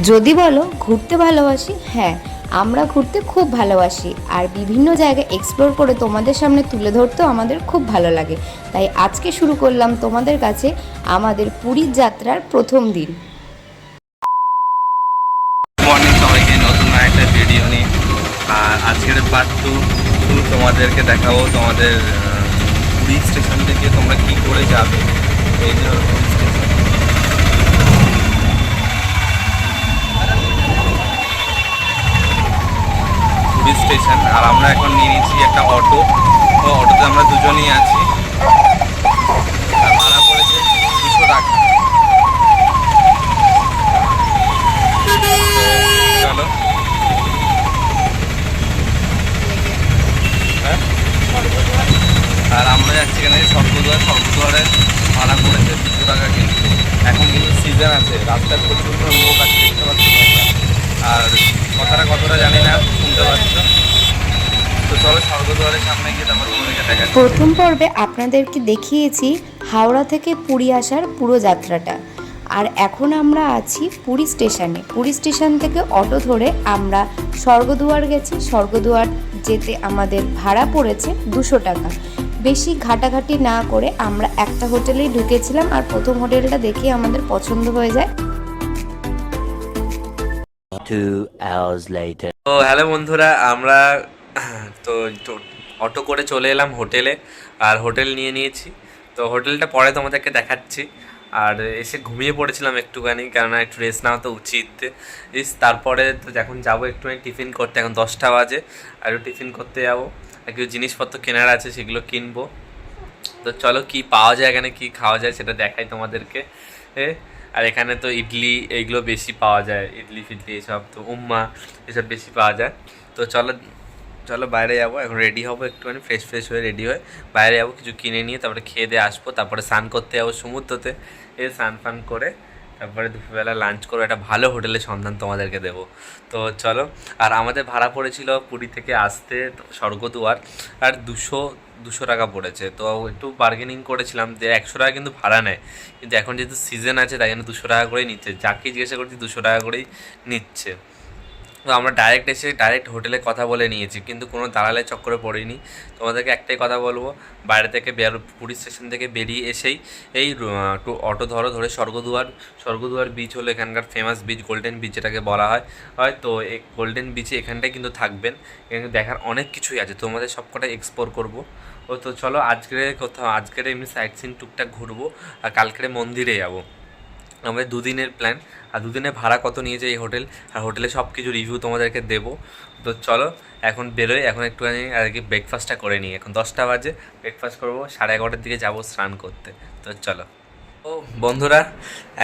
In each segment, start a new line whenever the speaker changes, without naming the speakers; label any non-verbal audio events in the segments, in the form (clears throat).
যদি বলো ঘুরতে ভালোবাসি হ্যাঁ আমরা ঘুরতে খুব ভালোবাসি। আর বিভিন্ন জায়গায় এক্সপ্লোর করে তোমাদের সামনে তুলে ধরতেও আমাদের খুব ভালো লাগে। তাই আজকে শুরু করলাম তোমাদের কাছে আমাদের পুরীর যাত্রার প্রথম দিন।
আজকের পার্ট টু তোমাদেরকে দেখাবো তোমাদের পুরী স্টেশন থেকে তোমরা কি করে যাবে। এই পুরী স্টেশন, আর আমরা এখন নিয়ে নিয়েছি একটা অটো। অটোতে আমরা দুজনই আছি। ভাড়া পড়েছে দুশো টাকা চলো হ্যাঁ? আর আমরা যাচ্ছি এখানে স্বর্গদ্বার স্বর্গদ্বারে ভাড়া করেছে দুশো টাকা কিন্তু এখন কিন্তু সিজন আছে রাস্তায় প্রচুর লোক আছে দেখতে পাচ্ছি তোমরা। আর কথাটা কতটা জানি না শুনতে পাচ্ছ তো চলো স্বর্গদ্বারের সামনে গিয়ে তারপর তোমাদেরকে দেখা যাচ্ছে।
প্রথম পর্বে আপনাদেরকে দেখিয়েছি হাওড়া থেকে পুরী আসার পুরো যাত্রাটা। আর এখন আমরা আছি পুরী স্টেশনে। পুরী স্টেশন থেকে অটো ধরে আমরা স্বর্গদুয়ার গেছি। স্বর্গদুয়ার যেতে আমাদের ভাড়া পড়েছে দুশো টাকা। বেশি ঘাটাঘাটি না করে আমরা একটা হোটেলেই ঢুকেছিলাম আর প্রথম হোটেলটা দেখে আমাদের পছন্দ হয়ে যায়।
Two hours later.
তো হ্যালো বন্ধুরা আমরা তো- অটো করে চলে এলাম হোটেলে, আর হোটেল নিয়ে নিয়েছি। তো হোটেলটা পরে তোমাদেরকে দেখাচ্ছি। আর এসে ঘুমিয়ে পড়েছিলাম একটুখানি, কেননা একটু রেস্ট নেওয়া তো উচিত। ইস, তারপরে তো যখন যাব একটুখানি টিফিন করতে, এখন দশটা বাজে, আর টিফিন করতে যাব। আর কিছু জিনিসপত্র কেনার আছে, সেগুলো কিনবো। তো চলো কি পাওয়া যায় এখানে, কি খাওয়া যায় সেটা দেখাই তোমাদেরকে। আর এখানে তো ইডলি, এইগুলো বেশি পাওয়া যায়, ইডলি ফিডলি এসব, তো উম্মা এসব বেশি পাওয়া যায়। তো চলো চলো বাইরে যাব, এখন রেডি হব একটুখানি ফ্রেশ ফ্রেশ হয়ে রেডি হয়ে বাইরে যাব, কিছু কিনে নিয়ে, তারপরে খেয়ে দিয়ে আসব, তারপরে স্নান করতে যাব সমুদ্রতে। এ স্নান ফান করে, তারপরে দুপুরবেলা লাঞ্চ করে একটা ভালো হোটেলের সন্ধান তোমাদেরকে দেবো। তো চলো, আর আমাদের ভাড়া পড়েছিল পুরী থেকে আসতে স্বর্গদুয়ার, আর দুশো দুশো টাকা পড়েছে। তো একটু বার্গেনিং করেছিলাম যে একশো টাকা কিন্তু ভাড়া নেয়, কিন্তু এখন যেহেতু সিজন আছে, তাই জন্য দুশো টাকা করেই নিচ্ছে। যাকে জিজ্ঞাসা করছি, দুশো টাকা করেই নিচ্ছে। তো আমরা ডাইরেক্ট এসে ডাইরেক্ট হোটেলে কথা বলে নিয়েছি, কিন্তু কোনো দালালের চক্করে পড়িনি। তোমাদেরকে একটাই কথা বলব, বাইরে থেকে পুরী স্টেশন থেকে বেরিয়ে এসেই এই অটো ধরো, ধরে স্বর্গদুয়ার স্বর্গদুয়ার বিচ হলো এখানকার ফেমাস বিচ গোল্ডেন বিচ যেটাকে বলা হয়। হয় তো এই গোল্ডেন বিচে এখানটায় কিন্তু থাকবেন, এখানে দেখার অনেক কিছুই আছে, তোমাদের সবকটা এক্সপ্লোর করব। ও তো চলো আজকের কোথাও, আজকের এমনি সাইট সিন টুকটাক ঘুরবো, আর কালকের মন্দিরে যাব। আমাদের দুদিনের প্ল্যান আর দুদিনে ভাড়া কত নিয়েছে এই হোটেল? আর হোটেলে সব কিছু রিভিউ তোমাদেরকে দেবো। তো চলো, এখন বেরোই, এখন একটুখানি আর কি ব্রেকফাস্টটা করে নিই। এখন দশটা বাজে ব্রেকফাস্ট করব, সাড়ে এগারোটার দিকে যাব স্নান করতে। তো চলো। ও বন্ধুরা,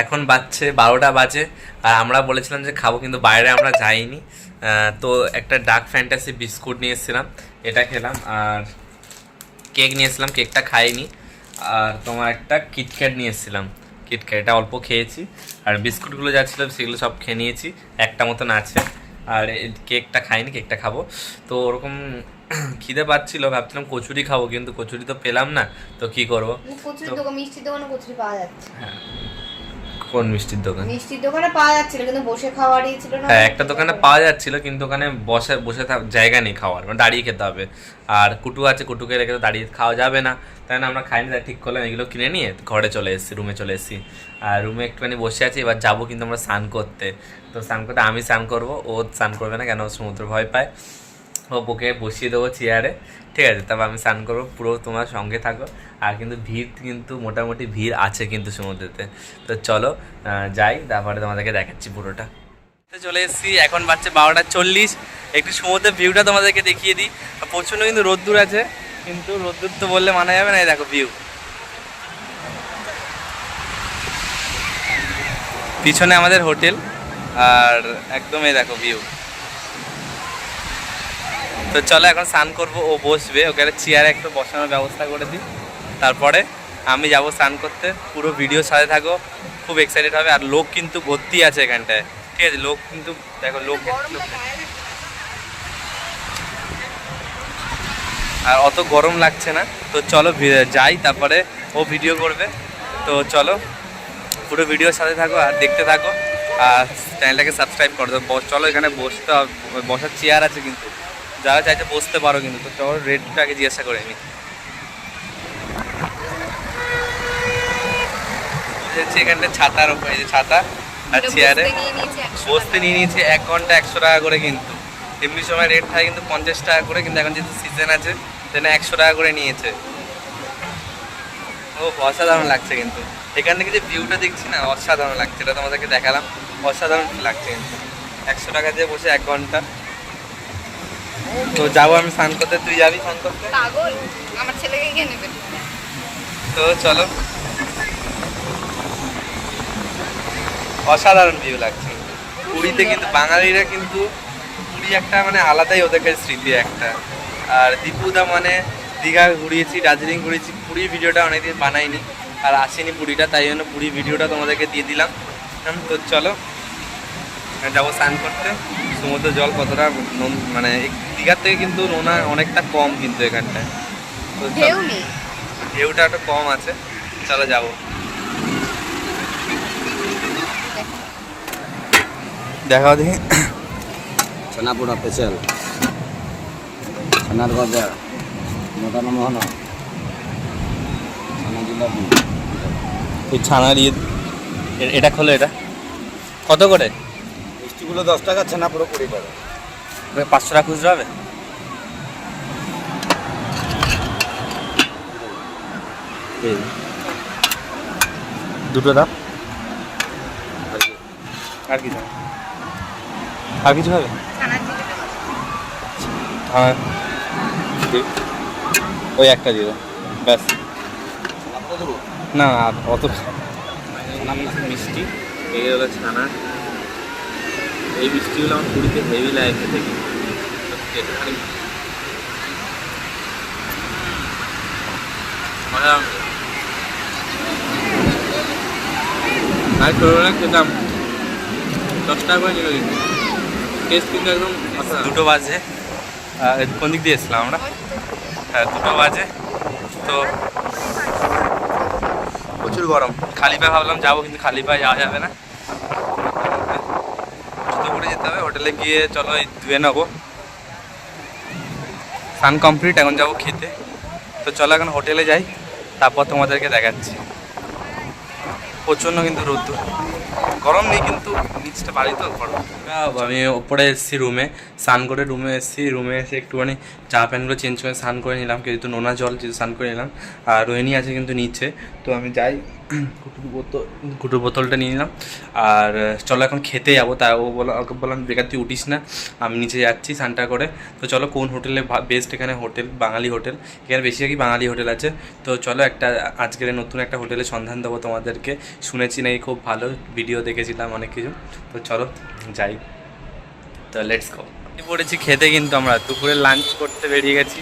এখন বাজছে বারোটা বাজে। আর আমরা বলেছিলাম যে খাব, কিন্তু বাইরে আমরা যাইনি। তো একটা ডার্ক ফ্যান্টাসি বিস্কুট নিয়ে এসেছিলাম, এটা খেলাম। আর কেক নিয়ে কেকটা খাইনি। আর তোমার একটা কিটক্যাট নিয়ে এসেছিলাম। কিটক্যাট এটা অল্প খেয়েছি। আর বিস্কুটগুলো যা ছিল সেগুলো সব খেয়ে নিয়েছি। একটা মতন আছে। আর কেকটা খাইনি কেকটা খাব। তো ওরকম (clears throat) খিদে পাচ্ছিল ভাবছিলাম কচুরি খাব কিন্তু কচুরি তো পেলাম না। তো কি করব?
কচুরি দোকান মিষ্টির দোকানে কচুরি পাওয়া যাচ্ছে।
কোন মিষ্টির দোকান?
মিষ্টির দোকানে পাওয়া যাচ্ছিল কিন্তু বসে খাওয়ারই ছিল না।
হ্যাঁ একটা দোকানে পাওয়া যাচ্ছিল কিন্তু ওখানে বসে বসে জায়গা নেই খাওয়ার মানে দাঁড়িয়ে খেতে হবে। আর কুটু আছে কুটুকে রেখে তো দাঁড়িয়ে খাওয়া যাবে না। তাই না আমরা খাইনি তাই ঠিক করলাম এগুলো কিনে নিয়ে ঘরে চলে এসেছি রুমে চলে এসেছি। আর রুমে একটুখানি বসে আছি এবার যাব কিন্তু আমরা স্নান করতে। তো স্নান করতে আমি স্নান করব ও স্নান করবে না কেন সমুদ্র ভয় পায়। ও বুকে বসিয়ে দেবো চেয়ারে ঠিক আছে তারপর আমি স্নান করব, পুরো তোমার সঙ্গে থাকো। আর কিন্তু ভিড় কিন্তু মোটামুটি ভিড় আছে কিন্তু সমুদ্রেতে। তো চলো যাই, তারপরে তোমাদেরকে দেখাচ্ছি পুরোটা। চলে এসেছি, এখন বাচ্চা বারোটা চল্লিশ। একটু সমুদ্রের ভিউটা তোমাদেরকে দেখিয়ে দিই। প্রচণ্ড কিন্তু রোদ্দুর আছে, কিন্তু রোদ্দুর তো বললে মানা যাবে না, এই দেখো ভিউ পিছনে আমাদের হোটেল, আর একদম এই দেখো ভিউ তো চলো এখন স্নান করব, ও বসবে, ওকে একটা চেয়ারে একটু বসানোর ব্যবস্থা করে দিই। তারপরে আমি যাব স্নান করতে, পুরো ভিডিও সাথে থাকো, খুব এক্সাইটেড হবে। আর লোক কিন্তু ভর্তি আছে এখানটায়। ঠিক আছে, লোক কিন্তু, দেখো লোক আর অত গরম লাগছে না। তো চলো যাই, তারপরে ও ভিডিও করবে। তো চলো, পুরো ভিডিওর সাথে থাকো আর দেখতে থাকো। আর চ্যানেলটাকে সাবস্ক্রাইব করে চলো এখানে বসতে বসার চেয়ার আছে কিন্তু। যারা চাইছে বসতে পারো কিন্তু তো চলো রেটটা আগে জিজ্ঞাসা করে নি। এখানটা ছাতার উপরে যে ছাতা আর চেয়ারে। বসতে নিয়ে নিয়েছে এক ঘণ্টা একশো টাকা করে কিন্তু। এমনি সময় রেট থাকে কিন্তু পঞ্চাশ টাকা করে কিন্তু এখন যেহেতু সিজন আছে সেখানে একশো টাকা করে নিয়েছে। ও অসাধারণ লাগছে কিন্তু। এখান থেকে যে ভিউটা দেখছি না অসাধারণ লাগছে এটা তোমাদেরকে দেখালাম। অসাধারণ লাগছে কিন্তু। একশো টাকা দিয়ে বসে এক ঘণ্টা। তো যাব আমি স্নান করতে। তুই যাবি স্নান করতে?
পাগল আমার ছেলেকে কে নেবে?
তো চলো। অসাধারণ ভিউ লাগছে। পুরীতে কিন্তু বাঙালিরা কিন্তু পুরী একটা মানে আলাদাই ওদের কাছে স্মৃতি একটা। আর দীপুদা মানে দীঘা ঘুরিয়েছি দার্জিলিং ঘুরিয়েছি পুরীর ভিডিওটা অনেকদিন বানাইনি। আর আসেনি পুরীটা তাই জন্য পুরীর ভিডিওটা তোমাদেরকে দিয়ে দিলাম। তো চলো। যাব স্নান করতে। সমুদ্রের জল কতটা মানে দীঘার থেকে কিন্তু নোনা অনেকটা কম কিন্তু এখানটায়। তো ঢেউটা একটু কম আছে। চলো যাব। দেখাও দেখি।
ছানাপোড়া স্পেশাল। ছানার গজা মটন মোহন? ছানা
জিলাপি। ছানার ইয়ে এটা খোলো এটা। কত করে?
মিষ্টিগুলো দশ টাকা ছানা পুরো কুড়ি টাকা।
পাঁচশো টাকা খুচরো হবে? দুটো দাম? আর কি আর কিছু হবে? হ্যাঁ। ওই একটা দিয়ে ব্যাস। না অত মিষ্টি। এগুলো ছানা। এই মিষ্টিগুলো আমার পুরীতে হেভি আর করোনা খেতাম। দশ টাকা করে নিল টেস্ট কিন্তু একদম দুটো বাজে। কোন দিক দিয়ে এসলাম আমরা? হ্যাঁ দুটো বাজে। তো প্রচুর গরম। খালি পায়ে ভাবলাম যাব, কিন্তু খালি পায়ে যাওয়া যাবে না। হোটেলে গিয়ে চলো এই ধুয়ে নেব। সান কমপ্লিট এখন যাব খেতে। তো চলো এখন হোটেলে যাই, তারপর তোমাদেরকে দেখাচ্ছি। প্রচণ্ড কিন্তু রোদ্দুর। গরম নেই কিন্তু নিচটা বাড়ি তো গরম। আমি ওপরে এসেছি রুমে স্নান করে রুমে এসেছি রুমে এসে একটুখানি চা প্যান্টগুলো চেঞ্জ করে স্নান করে নিলাম কিন্তু নোনা জল যেহেতু স্নান করে নিলাম, আর রোহিণী আছে কিন্তু নিচে, তো আমি যাই, কুটুর বোতল, কুটুর বোতলটা নিয়ে নিলাম, আর চলো এখন খেতে যাব, তা ও বলো, ওকে বললাম, বেকার তুই উঠিস না, আমি নিচে যাচ্ছি স্নানটা করে, তো চলো কোন হোটেলে বেস্ট এখানে হোটেল বাঙালি হোটেল এখানে বেশিরভাগই বাঙালি হোটেল আছে, তো চলো একটা আজকের নতুন একটা হোটেলের সন্ধান দেবো তোমাদেরকে, শুনেছি নাকি খুব ভালো ভিডিও দেখেছিলাম অনেক কিছু। তো চলো যাই। তো লেটস গো পড়েছি খেতে কিন্তু আমরা দুপুরে লাঞ্চ করতে বেরিয়ে গেছি।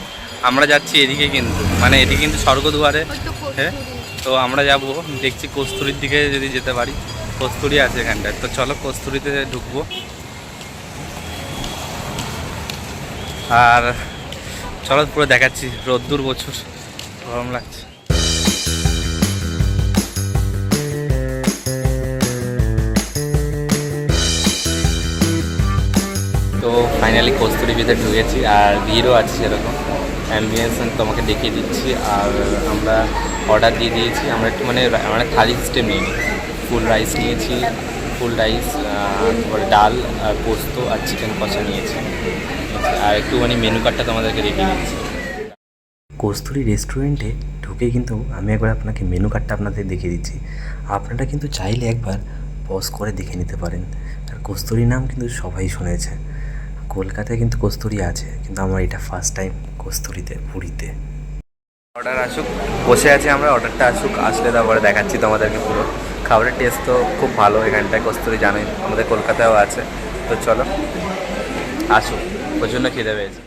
আমরা যাচ্ছি এদিকে কিন্তু মানে এদিকে কিন্তু স্বর্গদুয়ারে। হ্যাঁ তো আমরা যাব দেখছি কস্তুরির দিকে যদি যেতে পারি। কস্তুরি আছে এখানটায়। তো চলো কস্তুরিতে ঢুকবো। আর চলো পুরো দেখাচ্ছি রোদ্দুর বছর। গরম লাগছে। ফাইনালি কস্তুরি ভিতরে ঢুকেছি আর ভিড়ও আছে সেরকম। অ্যাম্বিয়েন্স তোমাকে দেখিয়ে দিচ্ছি আর আমরা অর্ডার দিয়ে দিয়েছি। আমরা একটু মানে আমরা থালি সিস্টেম নিইনি। ফুল রাইস নিয়েছি ফুল রাইস তারপরে ডাল আর পোস্ত আর চিকেন কষা নিয়েছি। আর একটু মানে মেনু কার্ডটা তোমাদেরকে দেখিয়ে দিচ্ছি।
কস্তুরি রেস্টুরেন্টে ঢুকে কিন্তু আমি একবার আপনাকে মেনু কার্ডটা আপনাদের দেখিয়ে দিচ্ছি। আপনারা কিন্তু চাইলে একবার পজ করে দেখে নিতে পারেন। আর কস্তুরি নাম কিন্তু সবাই শুনেছে। কলকাতায় কিন্তু কস্তুরি আছে কিন্তু আমার এটা ফার্স্ট টাইম কস্তুরিতে পুরীতে।
অর্ডার আসুক বসে আছি আমরা অর্ডারটা আসুক আসলে তারপরে দেখাচ্ছি তোমাদেরকে পুরো। খাবারের টেস্ট তো খুব ভালো এখানটায় কস্তুরি জানোই আমাদের কলকাতায়ও আছে। তো চলো আসুক প্রচণ্ড খিদে পেয়েছে।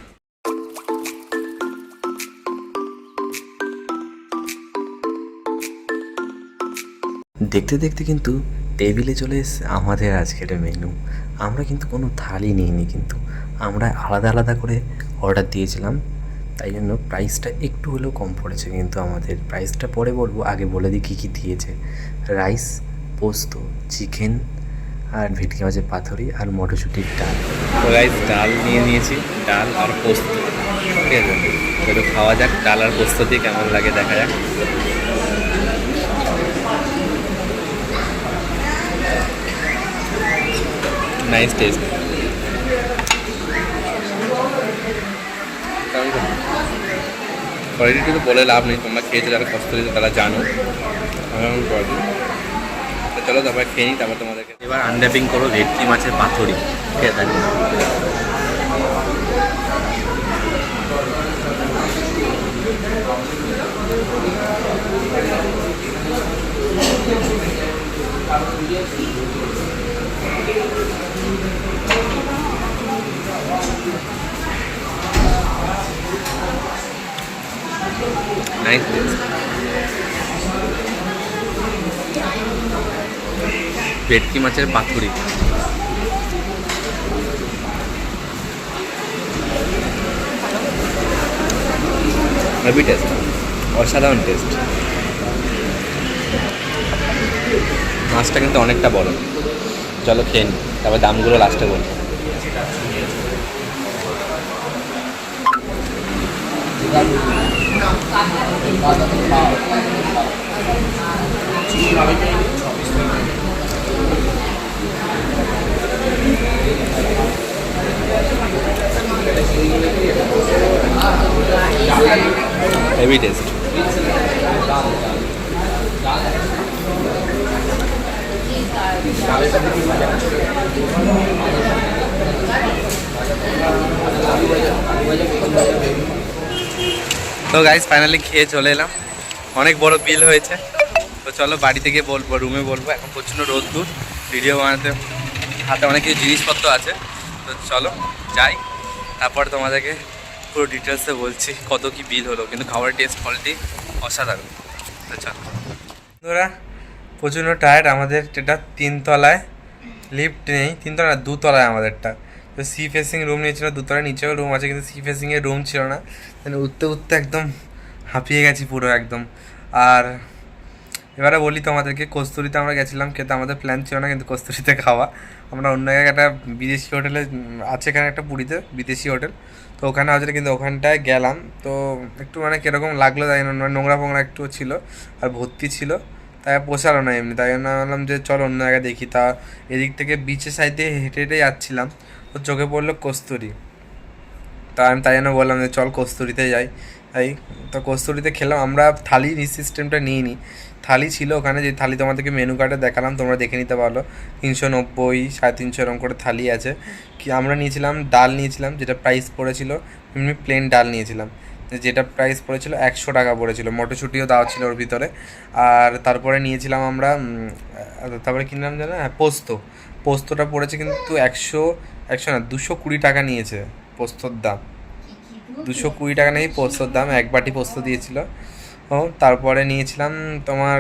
দেখতে দেখতে কিন্তু টেবিলে চলে এসছে আমাদের আজকের মেনু আমরা কিন্তু কোনো থালি নিইনি কিন্তু। আমরা আলাদা আলাদা করে অর্ডার দিয়েছিলাম। তাই জন্য প্রাইসটা একটু হলেও কম পড়েছে কিন্তু আমাদের। প্রাইসটা পরে বলব, আগে বলে দিই কী কী দিয়েছে। রাইস পোস্ত চিকেন আর ভেটকি মাছের পাথরি আর মটরশুঁটির ডাল।
তো গাইস ডাল নিয়ে নিয়েছি, ডাল আর পোস্ত। ঠিক আছে? একটু খাওয়া যাক, ডাল আর পোস্ত দিয়ে কেমন লাগে দেখা যাক। নাইস টেস্ট কোয়ালিটি তো বলে লাভ নেই তোমরা খেয়েছো যারা কষ্ট করেছ তারা জানো তো চলো তারপর খেয়ে নিই তারপর তোমাদেরকে এবার আনর্যাপিং করো ভেটকি মাছের পাথরি ঠিক আছে নাইস ভেটকি মাছের পাতুরি। হেভি টেস্ট অসাধারণ টেস্ট মাছটা কিন্তু অনেকটা বড়। চলো খেয়ে নিই তারপর দামগুলো লাস্টে বলব হেভি টেস্ট তো গাইজ ফাইনালি খেয়ে চলে এলাম। অনেক বড় বিল হয়েছে। তো চলো বাড়িতে গিয়ে বলব রুমে বলব। এখন প্রচণ্ড দূর ভিডিও বানাতে হাতে অনেক কিছু জিনিসপত্র আছে। তো চলো যাই। তারপর তোমাদেরকে পুরো ডিটেলসে বলছি, কত কি বিল হলো। কিন্তু খাবারের টেস্ট কোয়ালিটি অসাধারণ। তো চলো। বন্ধুরা প্রচণ্ড টায়ার্ড আমাদের এটা তিনতলায় লিফট নেই তিনতলা দুতলায় আমাদেরটা। তো সি ফেসিং রুম নিয়েছিল, দুতলায় নিচেও রুম আছে, কিন্তু সি ফেসিংয়ের রুম ছিল না। মানে উঠতে উঠতে একদম হাঁপিয়ে গেছি পুরো একদম। আর এবারে বলি তোমাদেরকে, কস্তুরিতে আমরা গেছিলাম খেতে আমাদের প্ল্যান ছিল না, কিন্তু কস্তুরিতে খাওয়া। আমরা অন্য জায়গায় একটা বিদেশি হোটেলে আছে এখানে একটা পুরীতে, বিদেশি হোটেল তো ওখানে আছে কিন্তু ওখানটায় গেলাম। তো একটু মানে কীরকম লাগল তাই মানে নোংরা ফোংরা একটু ছিল, আর ভর্তি ছিল। তাই পোষালো না এমনি। তাই জন্য ভাবলাম যে চল অন্য জায়গায় দেখি। তা এদিক থেকে বিচের সাইডে হেঁটে হেঁটে যাচ্ছিলাম। তো চোখে পড়ল কস্তুরি। তা আমি তাই জন্য বললাম যে চল কস্তুরিতে যাই। তাই তো কস্তুরিতে খেলাম। আমরা থালি সিস্টেমটা নিয়ে নিই থালি ছিল ওখানে। যে থালি তোমাদেরকে মেনু কার্ডে দেখালাম, তোমরা দেখে নিতে পারল। তিনশো নব্বই, সাড়ে তিনশো এরকম করে থালি আছে। কি আমরা নিয়েছিলাম, ডাল নিয়েছিলাম, যেটা প্রাইস পড়েছিল। এমনি প্লেন ডাল নিয়েছিলাম। যেটা প্রাইস পড়েছিল একশো টাকা পড়েছিল। মটরশুঁটিও দেওয়া ছিল ওর ভিতরে। আর তারপরে নিয়েছিলাম আমরা তারপরে কিনলাম জানো? হ্যাঁ পোস্ত। পোস্তটা পড়েছে কিন্তু একশো একশো না, দুশো কুড়ি টাকা নিয়েছে পোস্তর দাম। দুশো কুড়ি টাকা নেই পোস্তর দাম, এক বাটি পোস্ত দিয়েছিল। ও, তারপরে নিয়েছিলাম তোমার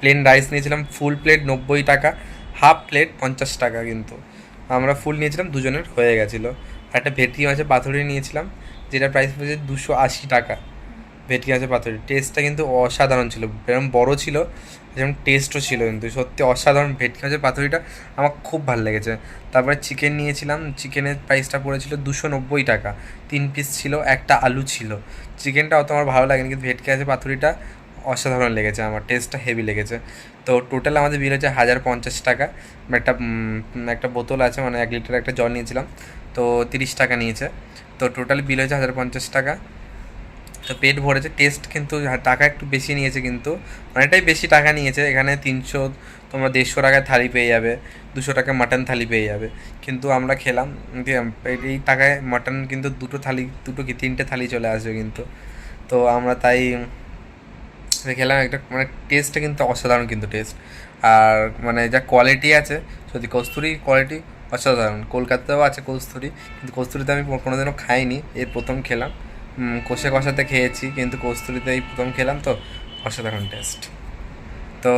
প্লেন রাইস নিয়েছিলাম ফুল প্লেট নব্বই টাকা হাফ প্লেট পঞ্চাশ টাকা কিন্তু। আমরা ফুল নিয়েছিলাম, দুজনের হয়ে গেছিল। একটা ভেটকি মাছের পাথরি নিয়েছিলাম। যেটা প্রাইস পড়েছে দুশো আশি টাকা। ভেটকি মাছের পাথরি টেস্টটা কিন্তু অসাধারণ ছিল। এরকম বড় ছিল যেমন টেস্টও ছিল কিন্তু। সত্যি অসাধারণ ভেটকি মাছের পাথরিটা আমার খুব ভালো লেগেছে। তারপরে চিকেন নিয়েছিলাম। চিকেনের প্রাইসটা পড়েছিল দুশো নব্বই টাকা। তিন পিস ছিল, একটা আলু ছিল। চিকেনটা অত আমার ভালো লাগেনি, কিন্তু ভেটকি মাছের পাথরিটা অসাধারণ লেগেছে। আমার টেস্টটা হেভি লেগেছে। তো টোটাল আমাদের বিল হচ্ছে হাজার পঞ্চাশ টাকা। একটা একটা বোতল আছে মানে এক লিটার একটা জল নিয়েছিলাম। তো তিরিশ টাকা নিয়েছে। তো টোটাল বিল হয়েছে হাজার পঞ্চাশ টাকা। তো পেট ভরেছে টেস্ট কিন্তু টাকা একটু বেশি নিয়েছে কিন্তু, অনেকটাই বেশি টাকা নিয়েছে। এখানে তিনশো, তোমরা দেড়শো টাকায় থালি পেয়ে যাবে, দুশো টাকা মাটন থালি পেয়ে যাবে। কিন্তু আমরা খেলাম এই টাকায় মাটন কিন্তু দুটো থালি, দুটো কি তিনটে থালি চলে আসবে কিন্তু। তো আমরা তাই খেলাম, একটা মানে টেস্টটা কিন্তু অসাধারণ কিন্তু টেস্ট আর মানে যা কোয়ালিটি আছে সত্যি কস্তুরি কোয়ালিটি অসাধারণ। কলকাতাতেও আছে কস্তুরি, কিন্তু কস্তুরিতে আমি কোনোদিনও খাইনি। এর প্রথম খেলাম। কষে কষাতে খেয়েছি, কিন্তু কস্তুরিতে এই প্রথম খেলাম তো অসাধারণ টেস্ট তো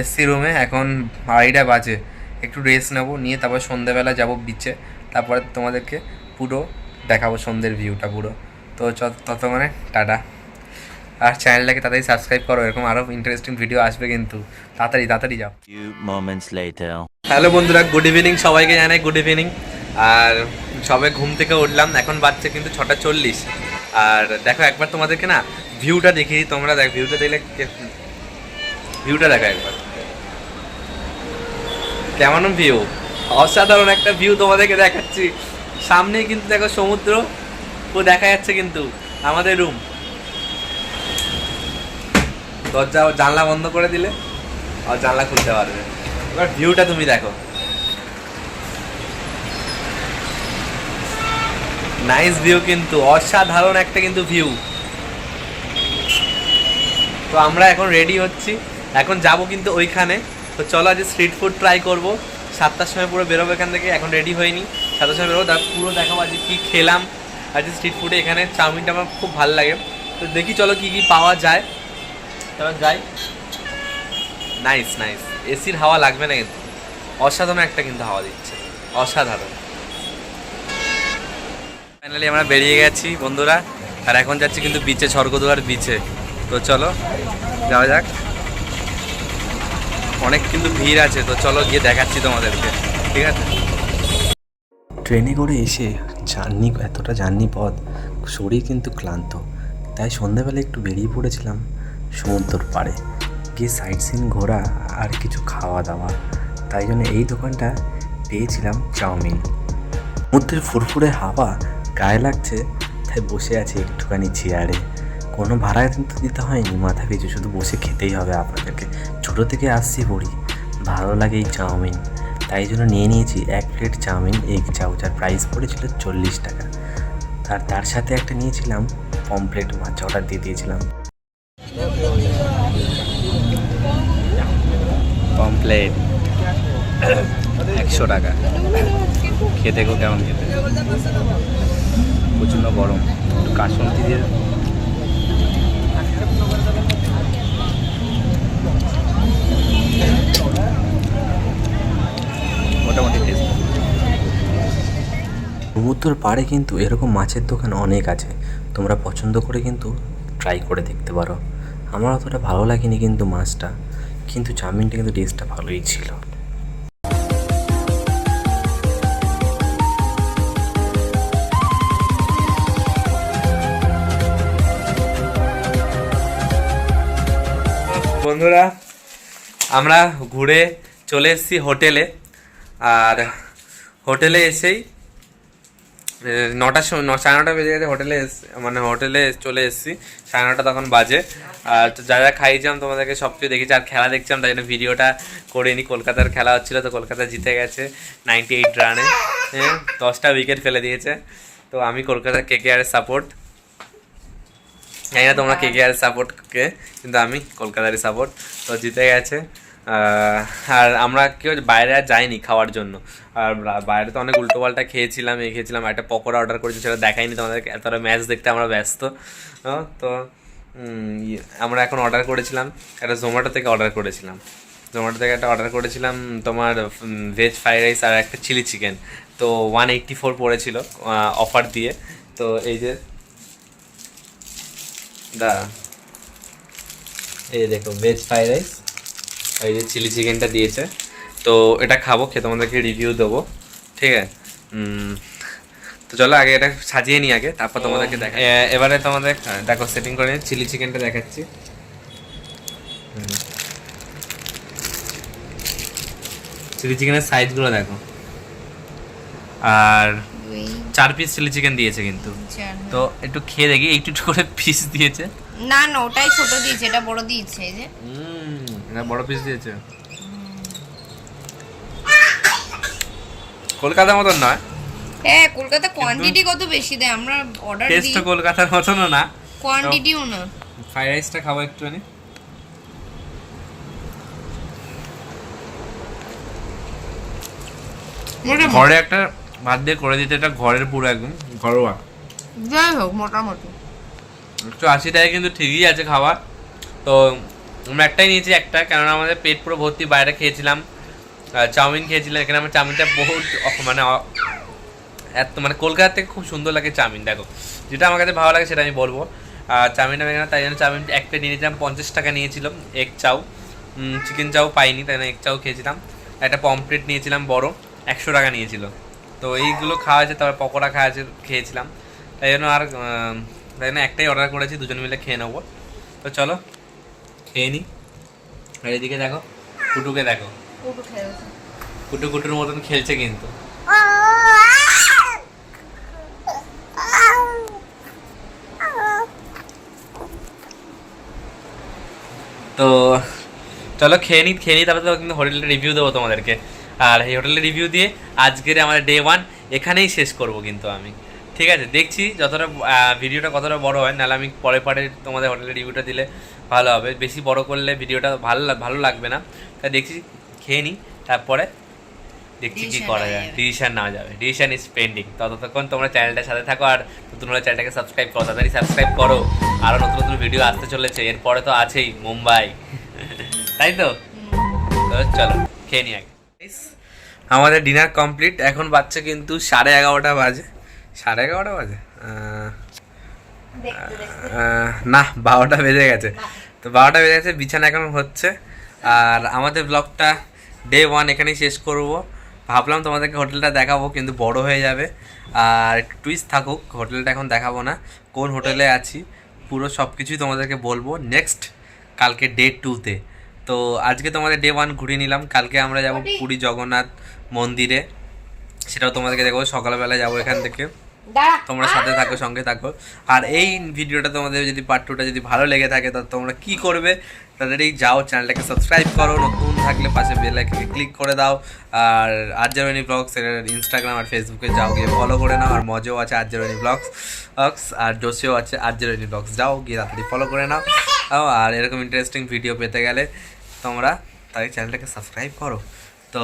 এসসি রুমে এখন আড়াইটা বাজে। একটু রেস্ট নেব, নিয়ে তারপর সন্ধ্যেবেলা যাব বিচে তারপরে তোমাদেরকে পুরো দেখাবো সন্ধ্যের ভিউটা পুরো। তো ততক্ষণে টাটা। আর চ্যানেলটাকে তাড়াতাড়ি সাবস্ক্রাইব করো, এরকম আরও ইন্টারেস্টিং ভিডিও আসবে কিন্তু। তাড়াতাড়ি তাড়াতাড়ি যাও. হ্যালো বন্ধুরা গুড ইভিনিং সবাইকে জানাই গুড ইভিনিং আর সবাই ঘুম থেকে উঠলাম এখন বাচ্চা কিন্তু ছটা চল্লিশ। আর দেখো একবার তোমাদেরকে না ভিউটা দিই, তোমরা দেখ ভিউটা দেখলে ভিউটা দেখো একবার। কেমন ভিউ অসাধারণ একটা ভিউ তোমাদেরকে দেখাচ্ছি। সামনেই কিন্তু দেখো সমুদ্র ও দেখা যাচ্ছে কিন্তু আমাদের রুম দরজা জানলা বন্ধ করে দিলে আর জানলা খুলতে পারবে এবার ভিউটা তুমি দেখো। নাইস ভিউ কিন্তু, অসাধারণ একটা কিন্তু ভিউ তো আমরা এখন রেডি হচ্ছি। এখন যাব কিন্তু ওইখানে। তো চলো আজ স্ট্রিট ফুড ট্রাই করব। সাতটার সময় পুরো বেরোবো এখান থেকে, এখন রেডি হয়নি। সাতটার সময় বেরোবো তার পুরো দেখাবো আজকে কী খেলাম। আজ স্ট্রিট ফুডে এখানে চাউমিনটা আমার খুব ভালো লাগে। তো দেখি চলো কী কী পাওয়া যায়। চলো যাই। নাইস নাইস এসির হাওয়া লাগবে না কিন্তু। অসাধারণ একটা কিন্তু হাওয়া দিচ্ছে। অসাধারণ। ফাইনালি আমরা বেরিয়ে গেছি, বন্ধুরা। আর এখন যাচ্ছি কিন্তু বিচে স্বর্গদুয়ার বিচে তো চলো, যাওয়া যাক। অনেক কিন্তু ভিড় আছে, তো চলো গিয়ে দেখাচ্ছি তোমাদেরকে। ঠিক আছে?
ট্রেনে করে এসে জার্নি, এতটা জার্নি পথ, শরীর কিন্তু ক্লান্ত। তাই সন্ধ্যাবেলা একটু বেরিয়ে পড়েছিলাম সমুদ্রর পাড়ে। গিয়ে সাইট সিন ঘোরা আর কিছু খাওয়া দাওয়া তাই জন্য এই দোকানটা পেয়েছিলাম চাউমিন। মধ্যে ফুরফুরে হাওয়া গায়ে লাগছে, তাই বসে আছি একটুখানি চেয়ারে কোনো ভাড়া কিন্তু দিতে হয়নি, মাথা পিছু শুধু বসে খেতেই হবে আপনাদেরকে। ছোটো থেকে আসছি পড়ি ভালো লাগে এই চাউমিন। তাই জন্য নিয়ে নিয়েছি এক প্লেট চাউমিন এগ চাউ যার প্রাইস পড়েছিল চল্লিশ টাকা। আর তার সাথে একটা নিয়েছিলাম পমপ্লেট মাছ অর্ডার দিয়ে দিয়েছিলাম।
কমপ্লেট একশো টাকা। খেতে গো কেমন খেতে। প্রচণ্ড গরম। একটু কাসন্তি দিয়ে মোটামুটি টেস্ট
সমুদ্রের পাড়ে কিন্তু এরকম মাছের দোকান অনেক আছে। তোমরা পছন্দ করে কিন্তু ট্রাই করে দেখতে পারো। আমার অতটা ভালো লাগেনি কিন্তু মাছটা। কিন্তু চাউমিনটা কিন্তু টেস্টটা ভালোই ছিল।
বন্ধুরা, আমরা ঘুরে চলে এসেছি হোটেলে। আর হোটেলে এসেই নটার সময় সাড়ে নটা বেজে গেছে হোটেলে এস- মানে হোটেলে চলে এসেছি। সাড়ে নটা তখন বাজে। আর যা যা খাইছিলাম তোমাদেরকে সব কিছু দেখেছি। আর খেলা দেখছিলাম তাই জন্য ভিডিওটা করিনি কলকাতার খেলা হচ্ছিল তো কলকাতা জিতে গেছে নাইনটি এইট রানে হ্যাঁ দশটা উইকেট ফেলে দিয়েছে। তো আমি কলকাতার কে কে আর সাপোর্ট জানি না তোমরা কে কে আর সাপোর্ট কে কিন্তু আমি কলকাতারই সাপোর্ট তো জিতে গেছে। আর আমরা কেউ বাইরে আর যাইনি খাওয়ার জন্য। আর বাইরে তো অনেক উল্টো পাল্টা খেয়েছিলাম এই খেয়েছিলাম একটা পকোড়া অর্ডার করেছি, সেটা দেখাইনি তোমাদেরকে এতটা ম্যাচ দেখতে আমরা ব্যস্ত। তো আমরা এখন অর্ডার করেছিলাম, একটা জোম্যাটো থেকে অর্ডার করেছিলাম। জোম্যাটো থেকে একটা অর্ডার করেছিলাম, তোমার ভেজ ফ্রাইড রাইস আর একটা চিলি চিকেন তো ওয়ান এইট্টি ফোর পড়েছিল অফার দিয়ে। তো এই যে দা এই দেখো ভেজ ফ্রাইড রাইস এই যে চিলি চিকেনটা দিয়েছে। তো এটা খাব খেয়ে তোমাদেরকে রিভিউ দেবো। ঠিক আছে? তো চলো আগে এটা সাজিয়ে নিই আগে তারপর তোমাদেরকে দেখা এবারে তোমাদের হ্যাঁ, দেখো সেটিং করে চিলি চিকেনটা দেখাচ্ছি। চিলি চিকেনের সাইজগুলো দেখো। আর চার পিস চিলি চিকেন দিয়েছে কিন্তু। তো একটু খেয়ে দেখি একটু একটু করে পিস দিয়েছে।
না না ওটাই ছোট দিয়েছে এটা বড় দিয়েছে এই যে।
বড় পিস দিয়েছে। কলকাতার মতন নয়।
হ্যাঁ কলকাতা কোয়ান্টিটি কত বেশি দেয়? আমরা অর্ডার দিই
তো কলকাতার মতনও না।
কোয়ান্টিটিও না।
ফ্রাইড রাইসটা খাব একটুখানি। ঘরে একটা ভাত দিয়ে করে দিতে এটা ঘরের পুরো একদম ঘরোয়া।
যাই হোক মোটামুটি।
একশো আশি টাকায় কিন্তু ঠিকই আছে খাবার। তো আমরা একটাই নিয়েছি, একটা। কেননা আমাদের পেট পুরো ভর্তি, বাইরে খেয়েছিলাম। চাউমিন খেয়েছিলাম, এখানে আমার চাউমিনটা বহুত মানে এত মানে কলকাতা থেকে খুব সুন্দর লাগে চাউমিন, দেখো। যেটা আমার কাছে ভালো লাগে সেটা আমি বলব। ভেঙে গেল তাই জন্য চাউমিন এক প্লেট নিয়ে নিয়েছিলাম, পঞ্চাশ টাকা নিয়েছিলাম এগ চাউ চিকেন চাউ পাইনি, তাই জন্য এগ চাউ খেয়েছিলাম। একটা পমপ্লেট নিয়েছিলাম, বড়, একশো টাকা নিয়েছিল। তো এইগুলো খাওয়া হয়েছে, তারপর পকোড়া খাওয়া হয়েছে, খেয়েছিলাম। তাই জন্য আর তাই জন্য একটাই অর্ডার করেছি, দুজন মিলে খেয়ে নেব। তো চলো খেয়ে নিই আর এদিকে দেখো কুটুকে দেখো। কুটু কুটুর মতন খেলছে কিন্তু। তো চলো খেয়ে নিই খেয়ে নিই তারপরে কিন্তু হোটেলের রিভিউ দেবো তোমাদেরকে। আর এই হোটেলের রিভিউ দিয়ে আজকের আমাদের ডে ওয়ান এখানেই শেষ করব কিন্তু আমি। ঠিক আছে দেখছি যতটা ভিডিওটা কতটা বড় হয় নাহলে আমি পরে পরে তোমাদের হোটেলের রিভিউটা দিলে ভালো হবে। বেশি বড় করলে ভিডিওটা ভালো ভালো লাগবে না। তা দেখছি খেয়ে নিই তারপরে দেখছি কি করা যায়। ডিসিশন নেওয়া যাবে। ডিসিশন ইজ পেন্ডিং ততক্ষণ তোমরা চ্যানেলটার সাথে থাকো আর নতুন হলে চ্যানেলটাকে সাবস্ক্রাইব করো। তাড়াতাড়ি সাবস্ক্রাইব করো। আরও নতুন নতুন ভিডিও আসতে চলেছে। এরপরে তো আছেই মুম্বাই। (laughs) তাই তো? চলো খেয়ে নি আগে। আমাদের ডিনার কমপ্লিট এখন বাচ্চা কিন্তু সাড়ে এগারোটা বাজে। সাড়ে এগারোটা বাজে? না বারোটা বেজে গেছে। তো বারোটা বেজে গেছে বিছানা এখন হচ্ছে। আর আমাদের ব্লগটা ডে ওয়ান এখানেই শেষ করব। ভাবলাম তোমাদেরকে হোটেলটা দেখাবো কিন্তু বড় হয়ে যাবে। আর একটু টুইস্ট থাকুক হোটেলটা এখন দেখাবো না। কোন হোটেলে আছি পুরো সব কিছুই তোমাদেরকে বলব নেক্সট কালকে ডে টুতে তো। আজকে তোমাদের ডে ওয়ান ঘুরিয়ে নিলাম। কালকে আমরা যাব পুরী জগন্নাথ মন্দিরে। সেটাও তোমাদেরকে দেখব। সকালবেলা যাব এখান থেকে। তোমরা সাথে থাকো সঙ্গে থাকো। আর এই ভিডিওটা তোমাদের যদি পার্ট টুটা যদি ভালো লেগে থাকে তো তোমরা কি করবে? তাড়াতাড়ি যাও চ্যানেলটাকে সাবস্ক্রাইব করো নতুন থাকলে পাশে বেল আইকনে ক্লিক করে দাও। আর আর্জারবানি ব্লগস এর ইনস্টাগ্রাম আর ফেসবুকে যাও গিয়ে ফলো করে নাও আর মজাও আছে আর্জারবানি ব্লগস আর জোসিও আছে আর্জারবানি ব্লগস যাও গিয়ে তাড়াতাড়ি ফলো করে নাও। আর এরকম ইন্টারেস্টিং ভিডিও পেতে গেলে তোমরা তাই চ্যানেলটাকে সাবস্ক্রাইব করো। তো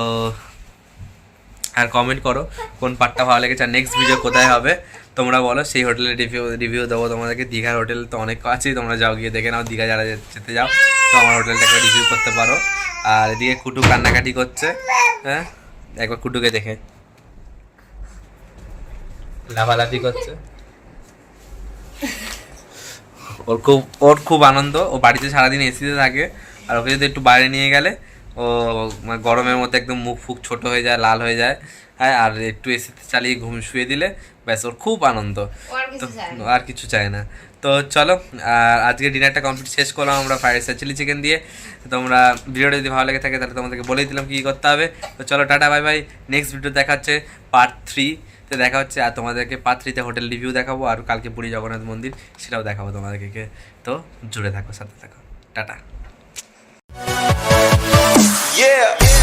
আর কমেন্ট করো কোন পার্টটা ভালো লেগেছে, আর নেক্সট ভিডিও কোথায় হবে, তোমরা বলো। সেই হোটেলের রিভিউ রিভিউ দেবো তোমাদেরকে। দীঘার হোটেল তো অনেক আছেই, তোমরা যাও, গিয়ে দেখে নাও। দীঘা যারা যেতে যাও, তো আমার হোটেলটাকে রিভিউ করতে পারো। আর এদিকে কুটু কান্নাকাটি করছে হ্যাঁ? একবার কুটুকে দেখে। লাফালাফি করছে। ওর খুব ওর খুব আনন্দ। ও বাড়িতে সারাদিন এসিতে থাকে। আর ওকে যদি একটু বাইরে নিয়ে গেলে ও মানে গরমের মধ্যে একদম মুখ ফুক ছোট হয়ে যায় লাল হয়ে যায়। হ্যাঁ আর একটু এসিতে চালিয়ে ঘুম শুয়ে দিলে ব্যাস ওর খুব আনন্দ। তো আর কিছু চায় না। তো চলো আর আজকে ডিনারটা কমপ্লিট শেষ করলাম আমরা ফ্রাইড রাইস চিলি চিকেন দিয়ে। তোমরা ভিডিওটা যদি ভালো লেগে থাকে তাহলে তোমাদেরকে বলেই দিলাম কী করতে হবে। তো চলো tata bye bye next video দেখা হচ্ছে পার্ট থ্রি তো দেখা হচ্ছে আর তোমাদেরকে পার্ট থ্রিতে হোটেল রিভিউ দেখাবো আর কালকে পুরী জগন্নাথ মন্দির সেটাও দেখাবো তোমাদেরকে। তো জুড়ে থাকো সাথে থাকো। টাটা। Yeah.
yeah.